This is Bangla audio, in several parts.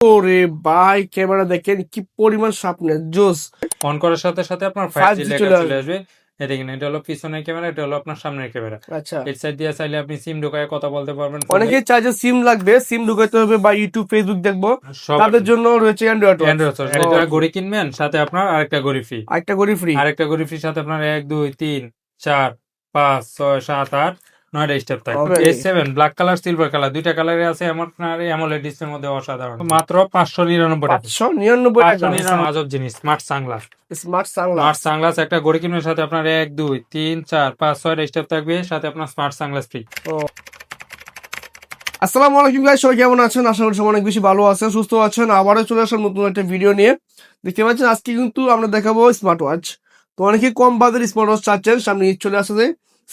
ওরে ভাই ক্যামেরা দেখেন কি পরিমাণ সামনে জোস। অন করার সাথে সাথে আপনার 5G 5G লেখা চলে আসবে। এই দেখেন এটা হলো পিছনের ক্যামেরা এটা হলো আপনার সামনের ক্যামেরা। আচ্ছা। এই সাইড দিয়ে চাইলে আপনি সিম ঢোকায় কথা বলতে পারবেন। অনেকে যে সিম লাগবে সিম ঢুকাইতে হবে বা ইউটিউব ফেসবুক দেখব। তাদের জন্য রয়েছে অ্যান্ড্রয়েড একটা ঘড়ি কিনবেন সাথে আপনার আরেকটা ঘড়ি ফ্রি একটা করি ফ্রি আরেকটা ঘড়ি ফ্রি সাথে আপনার এক দুই তিন চার পাঁচ ছয় সাত আট নয়টা স্টেপ থাকে. এই seven black colour silver colour দুইটা কালারে আছে এমন আপনার অ্যামোলেড ডিসপ্লের মধ্যে অসাধারণ। মাত্র পাঁচশো নিরানব্বই পাঁচশো নিরানব্বই আজব জিনিস smart sunglass smart sunglass smart sunglass একটা কিনবেন সাথে আপনার এক দুই তিন চার পাঁচ ছয়টা স্টেপ থাকবে সাথে আপনার স্মার্ট সানগ্লাস ফ্রি আসসালামু আলাইকুম গাইস সবাই কেমন আছেন? আশা করি সবাই অনেক বেশি ভালো আছেন সুস্থ আছেন। আবারও চলে আসলাম নতুন একটা ভিডিও নিয়ে। দেখতে পাচ্ছেন আজকে কিন্তু আমরা দেখাবো স্মার্ট ওয়াচ তো অনেকে কম বাজারে স্মার্ট ওয়াচ চাচ্ছেন সামনে চলে আসছে।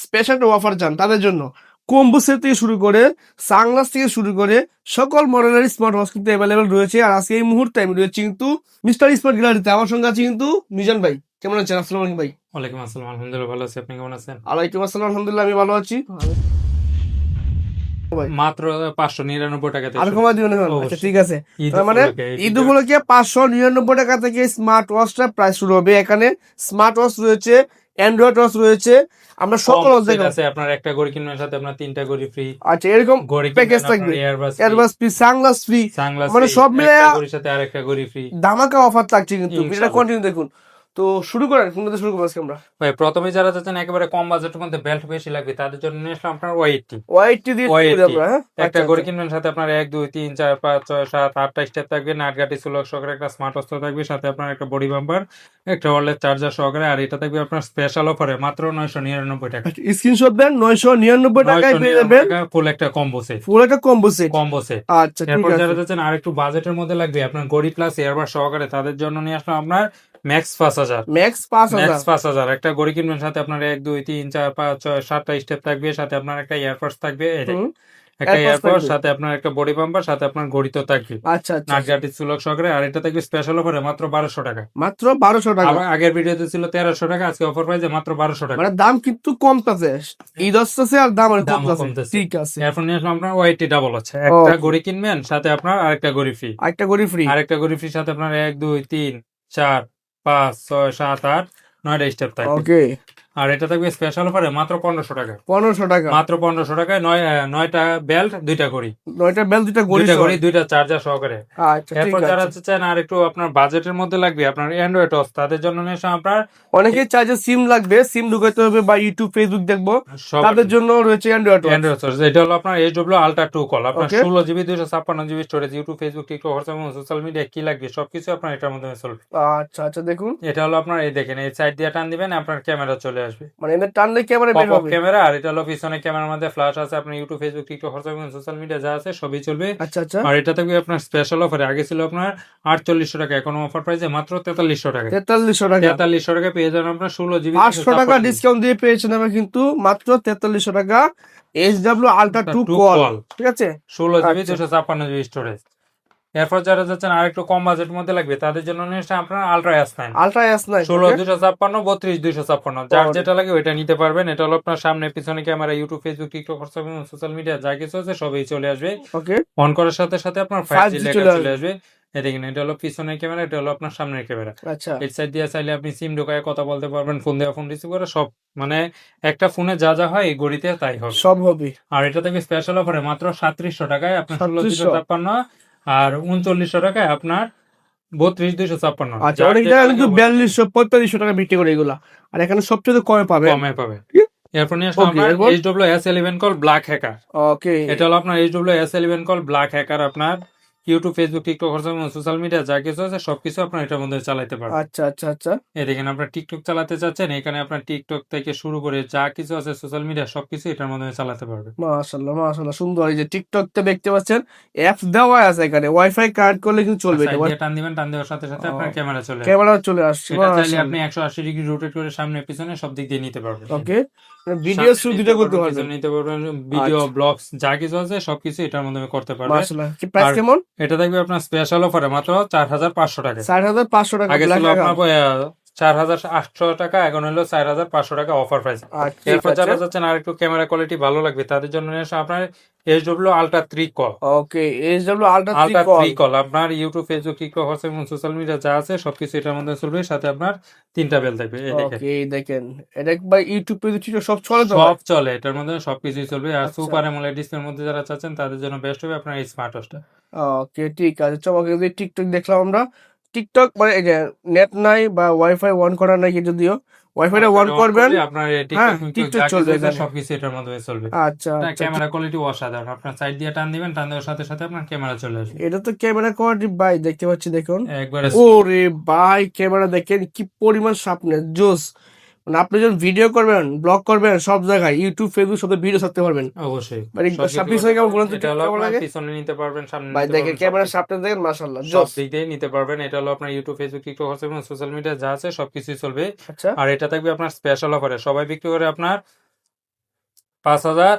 স্পেশাল একটা অফার চান তাদের জন্য। কম্বো সেট থেকে শুরু করে সানগ্লাস থেকে শুরু করে সকল মডেলের স্মার্ট ওয়াচ কিন্তু অ্যাভেলেবেল রয়েছে। আর আজকে এই মুহূর্তে আমি রয়েছে কিন্তু মিস্টার স্মার্ট গ্যালারিতে আমার সঙ্গে আছে কিন্তু মিজান ভাই। কেমন আছেন? আসসালামু আলাইকুম ভাই। ওয়ালাইকুম আসসালাম। আলহামদুলিল্লাহ ভালো আছি। আপনি কেমন আছেন? আলাইকুম আসসালাম। আলহামদুলিল্লাহ আমি ভালো আছি। মাত্র পাঁচশো নিরানব্বই টাকাতে আর কমা দিবেন আচ্ছা ঠিক আছে। তার মানে ঈদ উপলক্ষে। পাঁচশো নিরানব্বই টাকা থেকে স্মার্ট ওয়াচটা প্রাইস শুরু হবে। এখানে স্মার্ট ওয়াচ রয়েছে অ্যান্ড্রয়েড ওয়াচ রয়েছে। আমরা সকল ওয়াচ আছে আপনার একটা ঘড়ি কিনবেন সাথে আপনার তিনটা ঘড়ি ফ্রি আচ্ছা এরকম ঘড়ি প্যাকেজ থাকবে। এয়ারবাস ফ্রি সানগ্লাস ফ্রি মানে সব মিলে সাথে আরেকটা ঘড়ি ফ্রি দামাকা অফার থাকছে কিন্তু। এটা কন্টিনিউ দেখুন। তো শুরু করেন শুরু করব আজকে আমরা? ভাই প্রথমে যারা যাচ্ছেন একেবারে কম বাজেটের মধ্যে বেল্ট বেশি লাগবে তাদের জন্য নিয়ে আসলাম আপনার ওয়াইটি ওয়াইটি দিয়ে আমরা হ্যাঁ? একটা আচ্ছা, আচ্ছা। কিনবেন সাথে আপনার এক দুই তিন চার পাঁচ ছয় সাত আটটা স্টেপ থাকবে নাটগাটি সুলক সহকারে একটা স্মার্ট অস্ত্র থাকবে সাথে আপনার একটা বডি বাম্পার একটা চার্জার সহকারে আর এটা থাকবে আপনার স্পেশাল অফারে মাত্র নয়শো নিরানব্বই টাকা। আচ্ছা স্ক্রিনশট দেন নয়শো নিরানব্বই টাকায় পেয়ে যাবেন। ফুল একটা কম্বো সেট ফুল একটা কম্বো সেট কম্বো সেট আচ্ছা এরপর যারা যাচ্ছেন আর একটু বাজেটের মধ্যে লাগবে আপনার গড়ি প্লাস এয়ারবার সহকারে তাদের জন্য নিয়ে আসলাম আপনার ম্যাক্স পাঁচ হাজার। ম্যাক্স পাঁচ হাজার। ম্যাক্স পাঁচ হাজার। একটা গড়ি কিনবেন সাথে আপনার এক দুই তিন চার পাঁচ ছয় সাতটা স্টেপ থাকবে সাথে আপনার একটা এয়ারপোর্ট থাকবে একটা এয়ারপোর্ট সাথে আপনার একটা বডি পাম্পার সাথে আপনার গড়ি তো থাকবে। আচ্ছা আচ্ছা। নাটগাটি সুলক সহকারে আর এটা থাকবে স্পেশাল অফারে মাত্র বারোশো টাকা। মাত্র বারোশো টাকা। আগের ভিডিওতে ছিল তেরোশো টাকা আজকে অফার প্রাইসে মাত্র বারোশো টাকা। মানে দাম কিন্তু কমতেছে। ঈদ আসতেছে আর দাম কমতেছে। ঠিক আছে। এরপর নিয়ে আসলাম আপনার ওয়াইটি ডাবল আছে। একটা গড়ি কিনবেন সাথে আপনার আরেকটা গড়ি ফ্রি আরেকটা করি ফ্রি আরেকটা গড়ি ফ্রি সাথে আপনার এক দুই তিন চার পাঁচ ছয় সাত আট নয়টা স্টেপ থাকে। ওকে আর এটা থাকবে স্পেশাল অফারে মাত্র পনেরোশো টাকা। পনেরোশো টাকা। মাত্র পনেরোশো টাকায় নয় নয়টা বেল্ট দুইটা ঘড়ি। নয়টা বেল দুইটা গড়ি দুইটা। ঘড়ি দুইটা চার্জার সহকারে। আচ্ছা এরপর যারা চান আর একটু আপনার বাজেটের মধ্যে লাগবে আপনার অ্যান্ড্রয়েড ওয়াচ তাদের জন্য নিয়ে আপনার অনেকে যে সিম লাগবে সিম ঢুকাইতে হবে বা ইউটিউব ফেসবুক দেখব। তাদের জন্য রয়েছে অ্যান্ড্রয়েড অ্যান্ড্রয়েড সোর্স এটা হলো আপনার H W ultra two call আপনার. ষোলো জিবি দুইশো ছাপ্পান্ন GB storage YouTube Facebook TikTok WhatsApp এবং সোশ্যাল মিডিয়া কি লাগবে সবকিছু আপনার এটার মধ্যে চলবে আচ্ছা আচ্ছা দেখুন। এটা হলো আপনার এই দেখেন এই সাইড দিয়ে টান দিবেন আপনার ক্যামেরা চলে আসবে। মানে টানলে ক্যামেরা বের হবে? ক্যামেরা আর এটা হলো পিছনে ক্যামেরার মধ্যে ফ্ল্যাশ আছে আপনার ইউটিউব ফেসবুক টিকটক হোয়াটসঅ্যাপ এবং সোশ্যাল মিডিয়া যা আছে সবই চলবে। আচ্ছা আচ্ছা। আর এটা থাকবে আপনার স্পেশাল অফারে আগে ছিল আপনার আটচল্লিশশো টাকা এখন অফার প্রাইসে মাত্র তেতাল্লিশশো টাকা। তেতাল্লিশশো টাকা। তেতাল্লিশশো টাকা পেয়ে যাবেন আপনার ষোলো জিবি পাঁচশো টাকা ডিসকাউন্ট দিয়ে পেয়েছেন আমরা কিন্তু মাত্র তেতাল্লিশশো টাকা H W ultra two two call call ঠিক আছে? ষোলো জিবি আচ্ছা। দুশো ছাপ্পান্ন জিবি স্টোরেজ এরপর যারা যাচ্ছেন আর একটু কম বাজেটের মধ্যে লাগবে তাদের জন্য নিয়ে আপনার ultra S nine ultra S nine ষোলো দুশো ছাপ্পান্ন বত্রিশ দুশো ছাপ্পান্ন। যার যেটা লাগে ওইটা নিতে পারবেন। এটা হলো আপনার সামনে পিছনে camera YouTube Facebook TikTok WhatsApp এবং সোশ্যাল মিডিয়া যা কিছু আছে সবই চলে আসবে। ওকে অন করার সাথে সাথে আপনার ফাইভ জি লেখা চলে আসবে। এই দেখেন এটা হলো পিছনের ক্যামেরা এটা হলো আপনার সামনের ক্যামেরা। আচ্ছা। এই সাইড দিয়ে চাইলে আপনি সিম ঢোকায় কথা বলতে পারবেন ফোন দেওয়া ফোন রিসিভ করে সব মানে একটা ফোনে যা যা হয় এই গড়িতে তাই হবে। সব হবে। আর এটা থেকে স্পেশাল অফারে মাত্র সাতত্রিশশো টাকায় আপনার ষোলো দুশো 3700 ছাপ্পান্ন আর উনচল্লিশশো টাকায় আপনার বত্রিশ দুইশো ছাপ্পান্ন। আচ্ছা অনেক জায়গায় কিন্তু বিয়াল্লিশশো পঁয়তাল্লিশশো টাকা বিক্রি করে এগুলা। আর এখানে সবচেয়ে কমে পাবে কমে পাবে? এরপর নিয়ে আসলাম আপনার H W S eleven call black hacker okay এটা হলো আপনার H W S eleven call black hacker আপনার YouTube Facebook TikTok WhatsApp social media যা কিছু আছে সবকিছু আপনার এটার মধ্যে চালাতে পারবেন। আচ্ছা আচ্ছা আচ্ছা। এই দেখেন আপনার টিকটক চালাতে চাচ্ছেন এখানে আপনার টিকটক থেকে শুরু করে যা কিছু আছে সোশ্যাল মিডিয়া সবকিছু এটার মধ্যে চালাতে পারবে মাশাল্লাহ মাশাল্লাহ সুন্দর। এই যে টিকটকতে দেখতে পাচ্ছেন অ্যাপস দেওয়া আছে এখানে। ওয়াইফাই কানেক্ট করলে কিন্তু চলবে সাইড দিয়ে টান দিবেন টান দেওয়ার সাথে সাথে আপনার। ক্যামেরা চলে আসবে। ক্যামেরা চলে আসছে এটা চাইলে আপনি একশো আশি ডিগ্রি রোটেট করে সামনে পিছনে সব দিক দিয়ে নিতে পারবেন। ওকে ভিডিও শুট দুটো করতে পারবেন, নিতে পারবেন ভিডিও আচ্ছা। ব্লগস যা কিছু আছে সবকিছু এটার মধ্যে করতে পারবেন। মাশাল্লাহ কি প্রাইস কেমন? এটা থাকবে আপনার স্পেশাল অফারে মাত্র চার হাজার পাঁচশো টাকা। ষাট হাজার পাঁচশো টাকা আগে ছিল আপনার চার হাজার আটশো টাকা এখন হলো চার হাজার পাঁচশো টাকা অফার প্রাইস এরপর যারা যাচ্ছেন আর একটু ক্যামেরা কোয়ালিটি ভালো লাগবে তাদের জন্য নিয়ে আপনার H W ultra three call okay H W ultra ultra three call আপনার ইউটিউব ফেসবুক টিকটক হোয়াটসঅ্যাপ এবং সোশ্যাল মিডিয়া যা আছে সবকিছু এটার মধ্যে চলবে সাথে আপনার তিনটা বেল থাকবে এই দেখেন। ওকে দেখেন। এটা একবার ইউটিউব ছিল সব চলে তো? সব চলে এটার মধ্যে সবকিছুই চলবে আর আচ্ছা। সুপার এমোলেড ডিসপ্লের মধ্যে যারা চাচ্ছেন তাদের জন্য বেস্ট হবে আপনার এই স্মার্ট ওয়াচটা ওকে ঠিক আছে। চলো ওকে যদি টিকটক দেখলাম আমরা। টিকটক মানে এই যে নেট নাই বা ওয়াইফাই অন করা নাই যদিও। ওয়াইফাইটা অন করবেন। আপনার হ্যাঁ, টিকটক TikTok যা চলবে সবকিছু এটার মধ্যে চলবে। আচ্ছা আচ্ছা ক্যামেরা কোয়ালিটি অসাধারণ। আপনার সাইড দিয়ে টান দিবেন টান দেওয়ার সাথে সাথে আপনার ক্যামেরা চলে আসবে। এটা তো ক্যামেরা কোয়ালিটি ভাই দেখতে পাচ্ছি দেখুন। একবারে ওরে ভাই ক্যামেরা দেখেন কি পরিমাণ সাপনে জোস। মানে আপনি যখন ভিডিও করবেন ব্লগ করবেন সব জায়গায় ইউটিউব ফেসবুক সব ভিডিও ছাড়তে পারবেন। অবশ্যই। মানে সাপিস হয়ে বলুন তো পিছনে নিতে পারবেন সামনে ভাই দেখেন ক্যামেরা সামনে দেখেন মাশাআল্লাহ সব দিক দিয়ে নিতে পারবেন এটা হলো আপনার ইউটিউব ফেসবুক টিকটক হোয়াটসঅ্যাপ এবং সোশ্যাল মিডিয়া যা আছে সবকিছুই চলবে। আচ্ছা। আর এটা থাকবে আপনার স্পেশাল অফারে সবাই বিক্রি করে আপনার পাঁচ হাজার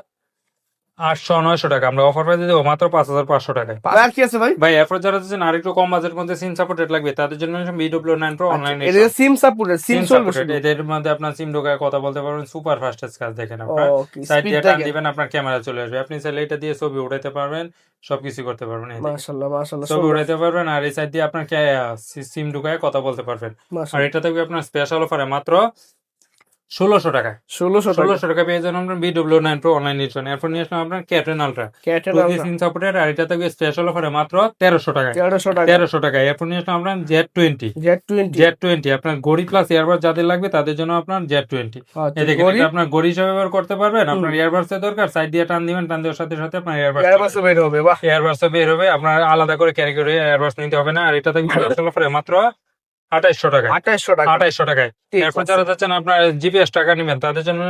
আটশো নয়শো টাকা। আমরা অফার প্রাইসে দেবো মাত্র পাঁচ হাজার পাঁচশো টাকায়। আর কি আছে ভাই? ভাই এরপর যারা চাচ্ছেন আর একটু কম বাজেটের মধ্যে সিম সাপোর্টেড লাগবে তাদের জন্য BW nine pro online sim supported sim শুধু? এদের মধ্যে আপনার সিম ঢোকায় কথা বলতে পারবেন সুপার ফাস্টেস্ট কাজ দেখেন আপনার। সাইড দিয়ে টান দিবেন আপনার ক্যামেরা চলে আসবে। আপনি চাইলে এটা দিয়ে ছবি উঠাইতে পারবেন সবকিছু করতে পারবেন মাশাআল্লাহ মাশাআল্লাহ ছবি উঠাইতে পারবেন আর এই সাইড দিয়ে আপনার সিম ঢুকায় কথা বলতে পারবেন। আর এটা থাকবে আপনার স্পেশাল অফারে মাত্র ষোলোশো টাকা। 1600 টাকা। ষোলোশো টাকা পেয়ে যাবেন আপনার BW nine pro online edition এরপর নিয়ে আসলাম আপনার ক্যাটরিন আলট্রা ক্যাটের টু সাপোর্টেড আর এটা থাকবে স্পেশাল অফারে মাত্র তেরোশো টাকা 1300 টাকা। তেরোশো টাকা এরপর নিয়ে আসলাম আপনার Z twenty Z 20 Z twenty আপনার গড়ি প্লাস ইয়ারবাস যাদের লাগবে তাদের জন্য আপনার জেড টোয়েন্টি এটা আপনার গড়ি হিসাবে ব্যবহার করতে পারবেন। আপনার ইয়ারবাস এর দরকার সাইড দিয়ে টান দিবেন টান দেওয়ার সাথে সাথে আপনার ইয়ারবাস এয়ারবাসে বের হবে বাহ। এয়ারবাস বের হবে আপনার আলাদা করে ক্যারি করে এয়ারবাস নিতে হবে না। আর এটা থাকবে স্পেশাল অফারে মাত্র আঠাইশশো টাকা আঠাইশশো টাকা। আঠাইশশো টাকায়। এখন যারা যাচ্ছেন আপনার জিপিএস টাকা নেবেন তাদের জন্য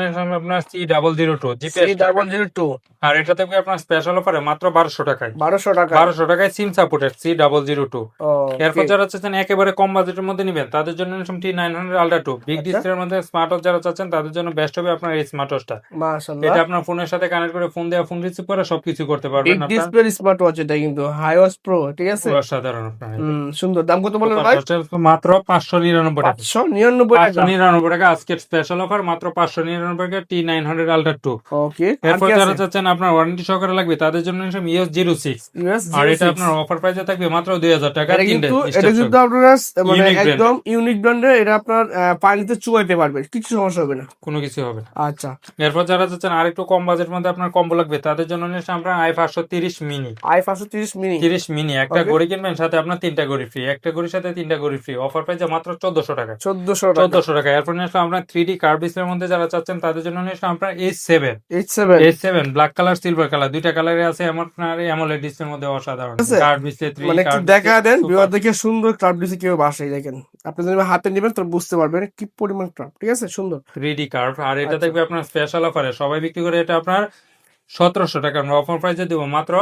আপনার C double zero two GPS C002 আর এটা থাকবে আপনার স্পেশাল অফারে মাত্র বারোশো টাকায়। 1200 টাকা বারোশো টাকায় sim supported C double zero two এরপর যারা চাচ্ছেন একেবারে কম বাজেটের মধ্যে নিবেন তাদের জন্য T nine hundred ultra two big. ডিসপ্লের মধ্যে স্মার্ট ওয়াচ যারা চাচ্ছেন তাদের জন্য বেস্ট হবে আপনার এই স্মার্ট ওয়াচটা এটা আপনার ফোনের সাথে কানেক্ট করে ফোন দেওয়া ফোন রিসিভ করে সবকিছু করতে পারবেন বিগ ডিসপ্লে স্মার্ট ওয়াচ এটা কিন্তু হাইওয়াস প্রো ঠিক আছে? অসাধারণ আপনার সুন্দর। দাম কত বলেন ভাই? মাত্র পাঁচশো নিরানব্বই টাকা। 599 পাঁচশো টাকা। নিরানব্বই টাকা আজকের স্পেশাল অফার মাত্র পাঁচশো নিরানব্বই টাকা T nine hundred ultra two okay এরপর যারা চাচ্ছেন আপনার ওয়ারেন্টি সহকারে লাগবে তাদের জন্য ইউএস জিরো সিক্স আর এটা আপনার অফার প্রাইসে থাকবে মাত্র দুই হাজার টাকা কিন্তু এটা কিন্তু আপনারা মানে একদম ইউনিক ব্র্যান্ডের এটা আপনার পানিতে চুয়াইতে পারবে কিছু সমস্যা হবে না। কোনো কিছু হবে না। আচ্ছা। এরপর যারা চাচ্ছেন আর একটু কম বাজেটের মধ্যে আপনার কম্বো লাগবে তাদের জন্য নিয়েছে আমরা আই পাঁচশো তিরিশ মিনি আই পাঁচশো তিরিশ মিনি তিরিশ মিনি একটা. গড়ি কিনবেন সাথে আপনার তিনটা গড়ি ফ্রি একটা গড়ির সাথে তিনটা গড়ি ফ্রি অফার প্রাইসে মাত্র চোদ্দশো টাকা। চোদ্দশো টাকা। চোদ্দশো টাকা। এরপর নিয়ে আসলাম আপনার থ্রি ডি কার্ভ ডিসপ্লের মধ্যে যারা চাচ্ছেন তাদের জন্য নিয়ে আসলাম আপনার H seven eight seven H seven black colour silver colour দুইটা কালারে আছে আপনার অ্যামোলেড ডিসপ্লের মধ্যে অসাধারণ। কার্ড ডিসপ্লে থ্রি মানে একটু দেখা দেন বিয়ার দেখে সুন্দর কার্ড ডিসপ্লে কেউ বাসায় দেখেন। আপনি যদি হাতে নেবেন তো বুঝতে পারবেন কি পরিমাণ কার্ড ঠিক আছে? সুন্দর। 3D কার্ড আর এটা দেখবে থাকবে আপনার স্পেশাল অফারে সবাই বিক্রি করে এটা আপনার সতেরোশো টাকা। আমরা অফার প্রাইসে দেবো মাত্র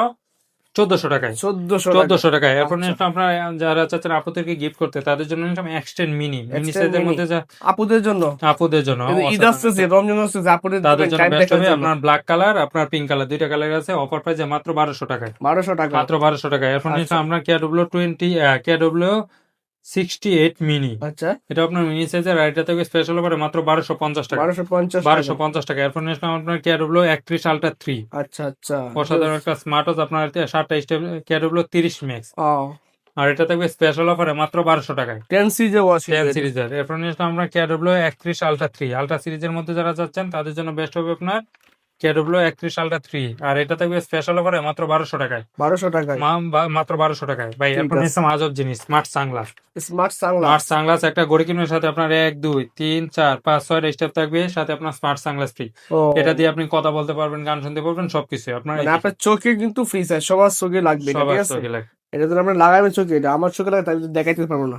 চোদ্দশো টাকায়। চোদ্দশো চোদ্দশো টাকায়। এরপর আচ্ছা। আপনার যারা চাচ্ছেন আপুদেরকে গিফট করতে তাদের জন্য নিলাম এক্সটেন্ড মিনি মিনি সাইজের মধ্যে যা আপুদের জন্য? আপুদের জন্য ঈদ আসছে আসতেছে রমজান আসতেছে আপুদের তাদের জন্য বেস্ট হবে আপনার ব্ল্যাক কালার আপনার পিঙ্ক কালার দুইটা কালার আছে অফার প্রাইসে মাত্র বারোশো টাকায়। বারোশো টাকা। মাত্র বারোশো টাকায়। এরপর আচ্ছা। আমরা KW twenty KW sixty eight mini আচ্ছা। এটা আপনার মিনি সাইজের আর এটা থেকে স্পেশাল অফারে মাত্র বারোশো পঞ্চাশ টাকা। বারোশো পঞ্চাশ বারোশো পঞ্চাশ টাকা। এরপর আপনার কেডব্লিউ একত্রিশ আলট্রা থ্রি আচ্ছা আচ্ছা। অসাধারণ একটা স্মার্ট ওয়াচ আপনার সাতটা কেডব্লিউ তিরিশ ম্যাক্স আর এটা থাকবে স্পেশাল অফারে মাত্র বারোশো টাকায়। টেন টেন সিরিজের এরপর কেডব্লিউ একত্রিশ আলট্রা থ্রি আলট্রা সিরিজের মধ্যে যারা যাচ্ছেন তাদের জন্য বেস্ট হবে আপনার কেডব্লিউ একত্রিশ আলট্রা থ্রি আর এটা থাকবে স্পেশাল অফারে মাত্র বারোশো টাকায়। বারোশো টাকায়। মাত্র বারোশো টাকায়। ভাই এরপর। নিয়ে আজব জিনিস smart sunglass smart sunglass smart sunglass একটা গড়ি কিনার সাথে আপনার এক দুই তিন চার পাঁচ ছয় স্টেপ থাকবে সাথে আপনার স্মার্ট সানগ্লাস ফ্রি এটা দিয়ে আপনি কথা বলতে পারবেন গান শুনতে পারবেন সবকিছু আপনার মানে আপনার চোখে কিন্তু ফ্রি সাইজ সবার চোখে লাগবে এটা, সবার চোখে লাগে। এটা তো আমরা লাগাবেন চোখে এটা আমার চোখে লাগে তাই দেখাইতে পারব না।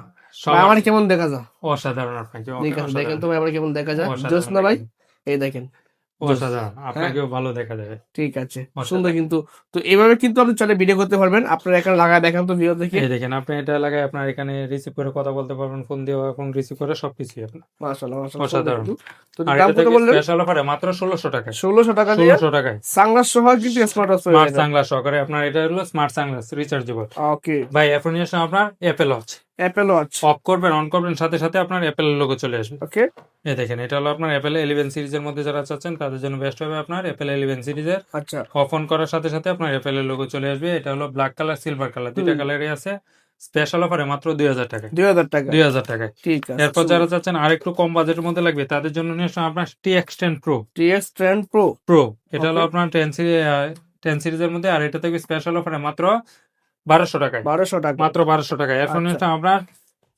আমার কেমন দেখা যায়? অসাধারণ আপনাকে দেখেন তো আমার কেমন দেখা যায়? জোস না ভাই। এই দেখেন। আপনাকেও ভালো দেখা যাবে। ঠিক আছে। সুন্দর কিন্তু। তো এইভাবে কিন্তু আপনি চলে ভিডিও করতে পারবেন। আপনার এখানে লাগায় দেখান তো ভিডিও দেখে। এই দেখেন আপনি এটা লাগায় আপনার এখানে রিসিভ করে কথা বলতে পারবেন ফোন দিয়ে ফোন রিসিভ করে সবকিছুই আপনার। মাশাআল্লাহ মাশাআল্লাহ অসাধারণ। তো দাম কত বললেন? স্পেশাল অফারে মাত্র ষোলোশো টাকা ষোলোশো টাকা দিয়ে টাকায়। সাংলাস সহ কিন্তু স্মার্ট ওয়াচ স্মার্ট সানগ্লাস সহকারে। আপনার এটা হলো স্মার্ট সানগ্লাস রিচার্জেবল ওকে ভাই এখন আপনার Apple watch Apple watch off করবেন অন করবেন সাথে সাথে আপনার অ্যাপেল লোগো চলে আসবে। ওকে এই দেখেন এটা হলো আপনার অ্যাপেল ইলেভেন সিরিজের মধ্যে যারা চাচ্ছেন তাদের জন্য বেস্ট হবে আপনার অ্যাপেল ইলেভেন সিরিজের আচ্ছা। অফ অন করার সাথে সাথে আপনার অ্যাপেলের লোগো চলে আসবে। এটা হলো ব্ল্যাক কালার সিলভার কালার দুইটা। কালারই আছে। স্পেশাল অফারে মাত্র দুই হাজার টাকায়। দুই হাজার টাকা দুই হাজার টাকায়। ঠিক আছে এরপর যারা চাচ্ছেন আরেকটু কম বাজেটের মধ্যে লাগবে তাদের জন্য নিয়ে আসলাম আপনার T X ten pro TX trend pro pro এটা হলো. আপনার টেন টেন সিরিজের মধ্যে আর এটা থাকবে স্পেশাল অফারে মাত্র বারোশো টাকায়। বারোশো টাকা মাত্র বারোশো টাকায়। এরপর নিয়ে আচ্ছা। আপনার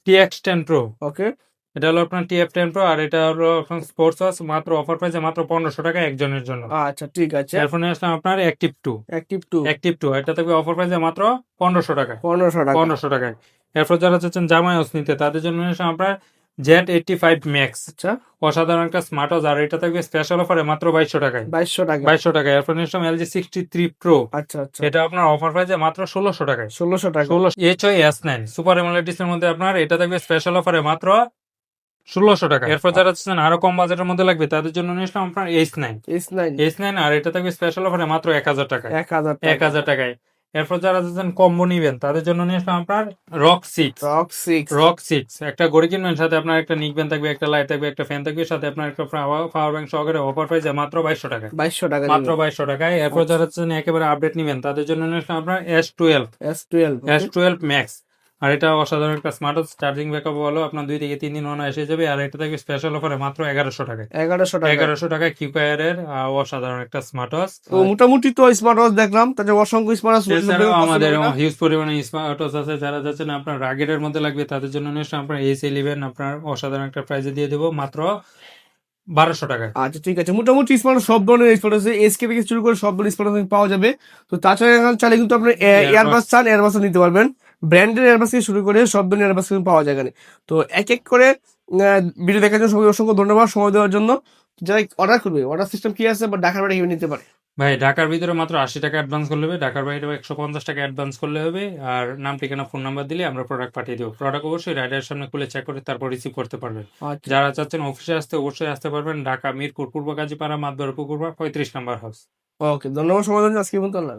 টিএক্স টেন প্রো ওকে। এটা হলো আপনার টিএফ টেন প্রো আর এটা হলো আপনার স্পোর্টস ওয়াচ মাত্র অফার প্রাইসে মাত্র পনেরোশো টাকা একজনের জন্য। আচ্ছা ঠিক আছে। এরপর আসলাম আপনার active two active two active two এটা থাকবে অফার প্রাইসে মাত্র পনেরোশো টাকা পনেরোশো টাকা। পনেরোশো টাকায়। এরপর যারা চাচ্ছেন জামাই নিতে তাদের জন্য আপনার জেড এইটটি ফাইভ ম্যাক্স আচ্ছা। অসাধারণ একটা স্মার্ট ওয়াচ আর এটা থাকবে স্পেশাল অফারে মাত্র বাইশশো টাকায়। বাইশশো টাকা। বাইশশো টাকায়। এরপর নিয়ে আসলাম এলজি সিক্সটি থ্রি প্রো আচ্ছা আচ্ছা। এটা আপনার অফার প্রাইসে মাত্র ষোলোশো টাকায়। ষোলোশো টাকা। ষোলো এইচ ওই এস নাইন সুপার এমোলাইটিস এর মধ্যে আপনার এটা থাকবে স্পেশাল অফারে মাত্র ষোলোশো টাকা এরপর যারা চাচ্ছেন আরও কম বাজেটের মধ্যে লাগবে তাদের জন্য নিয়ে আসলাম আপনার H nine S nine H nine আর এটা থাকবে স্পেশাল অফারে মাত্র এক হাজার টাকা এক হাজার এক হাজার টাকায়। এরপর যারা যাচ্ছেন কম্বো নিবেন তাদের জন্য নিয়ে আসলাম আপনার rock six rock six rock six একটা গড়ি কিনবেন সাথে আপনার একটা নিকবেন থাকবে একটা লাইট থাকবে একটা ফ্যান থাকবে সাথে আপনার একটা পাওয়ার ব্যাংক সহকারে অফার পাই যায় মাত্র বাইশশো টাকায় বাইশশো টাকা মাত্র বাইশশো টাকায়। এরপর যারা যাচ্ছেন একেবারে আপডেট নিবেন তাদের জন্য নিয়ে আসলাম আপনার S twelve S twelve S twelve max আর এটা অসাধারণ একটা স্মার্ট চার্জিং ব্যাকআপ বলো আপনার দুই থেকে তিন দিন মনে এসে যাবে আর এটা থেকে স্পেশাল অফারে মাত্র এগারোশো টাকায়। এগারোশো টাকা এগারোশো টাকায় কিউকায়ার এর অসাধারণ একটা স্মার্ট ওয়াচ তো মোটামুটি তো স্মার্ট ওয়াচ দেখলাম তাতে অসংখ্য স্মার্ট ওয়াচ আমাদের হিউজ পরিমাণে স্মার্ট ওয়াচ আছে যারা যাচ্ছেন আপনার রাগের মধ্যে লাগবে তাদের জন্য নিয়ে আপনার এইচ ইলেভেন আপনার অসাধারণ একটা প্রাইজে দিয়ে দেবো মাত্র বারোশো টাকা আচ্ছা ঠিক আছে মোটামুটি স্মার্ট সব ধরনের স্মার্ট আছে এসকে থেকে শুরু করে সব ধরনের স্মার্ট পাওয়া যাবে। তো তাছাড়া এখানে চাইলে কিন্তু আপনি Airbuds। এয়ারবাস চান এয়ারবাস নিতে পারবেন। ব্র্যান্ডের এয়ারবাস থেকে শুরু করে সব ধরনের এয়ারবাস কিন্তু পাওয়া যায় এখানে। তো এক এক করে ভিডিও দেখার জন্য সবাই অসংখ্য ধন্যবাদ সময় দেওয়ার জন্য। যারা অর্ডার করবে। অর্ডার সিস্টেম কি আছে? বা ঢাকার হিসেবে নিতে পারে। ভাই ঢাকার ভিতরে মাত্র আশি টাকা অ্যাডভান্স করলে হবে। ঢাকার বাইরে একশো পঞ্চাশ টাকা অ্যাডভান্স করলে হবে। আর নাম ঠিকানা ফোন নাম্বার দিলে আমরা প্রোডাক্ট পাঠিয়ে দেবো। প্রোডাক্ট অবশ্যই রাইডারের সামনে খুলে চেক করে তারপর রিসিভ করতে পারবেন। আচ্ছা। যারা চাচ্ছেন অফিসে আসতে অবশ্যই আসতে পারবেন। ঢাকা মিরপুর পূর্ব কাজীপাড়া মাদবর পুকুরপাড় পঁয়ত্রিশ নাম্বার হাউস ওকে ধন্যবাদ সময় আজকে পর্যন্ত আল্লাহ।